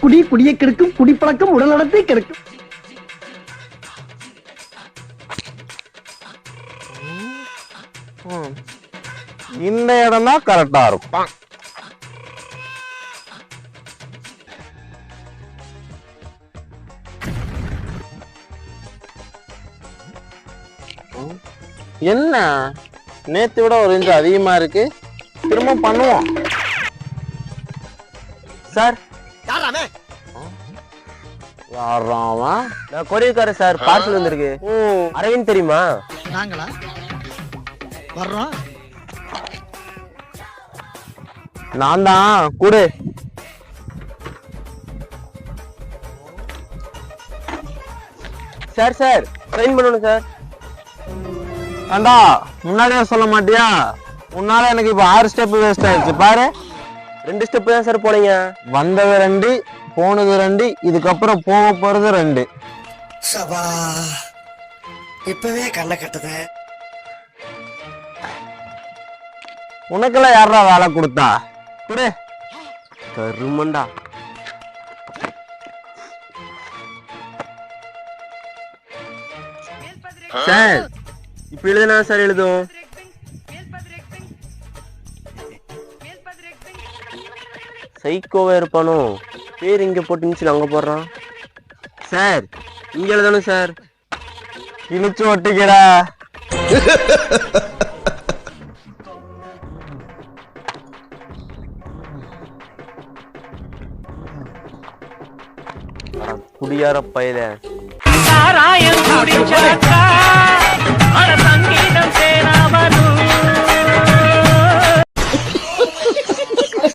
குடி குடியை கெடுக்கும் குடிப்பழக்கம் உடல் நலத்தை கெடுக்கும். இந்த இடம் தான் கரெக்டா இருக்கும். என்ன? நேத்து விட ஒரு இன்ச்சு அதிகமா இருக்கு. திரும்ப பண்ணுவோம். சார் யாராம் அவன்? நான் கொரியக்காரர் சார் பார்சல் வந்திருக்கு. அரவிந்த் தெரியுமா? நாங்களா? வர்றோம். நான் தான் கூடு. Sir sir. சைன் பண்ணணும் சார். ஏண்டா முன்னாடியே சொல்ல மாட்டியா? உன்னால எனக்கு இப்ப ஆறு ஸ்டெப் வேஸ்ட் ஆயிடுச்சு. பாரு. ரெண்டு ஸ்டெப் தான் சார் போனீங்க. வந்தது ரெண்டு போனது ரெண்டு இதுக்கப்புறம் போக போறது ரெண்டு. சபா இப்பவே கண்ணை கட்டுத. உனக்கெல்லாம் யாரா வேலை கொடுத்தா? குடு. கருமண்டா. சார் இப்ப எழுதுனா சார் எழுதும்? சைக்கோவா இருப்பானோ? பேர் இங்க போட்டுச்சு அங்க போடுறான். சார் இங்க எழுதணும் சார்? இழுச்சு ஒட்டிக்கிறா குடியார பையல.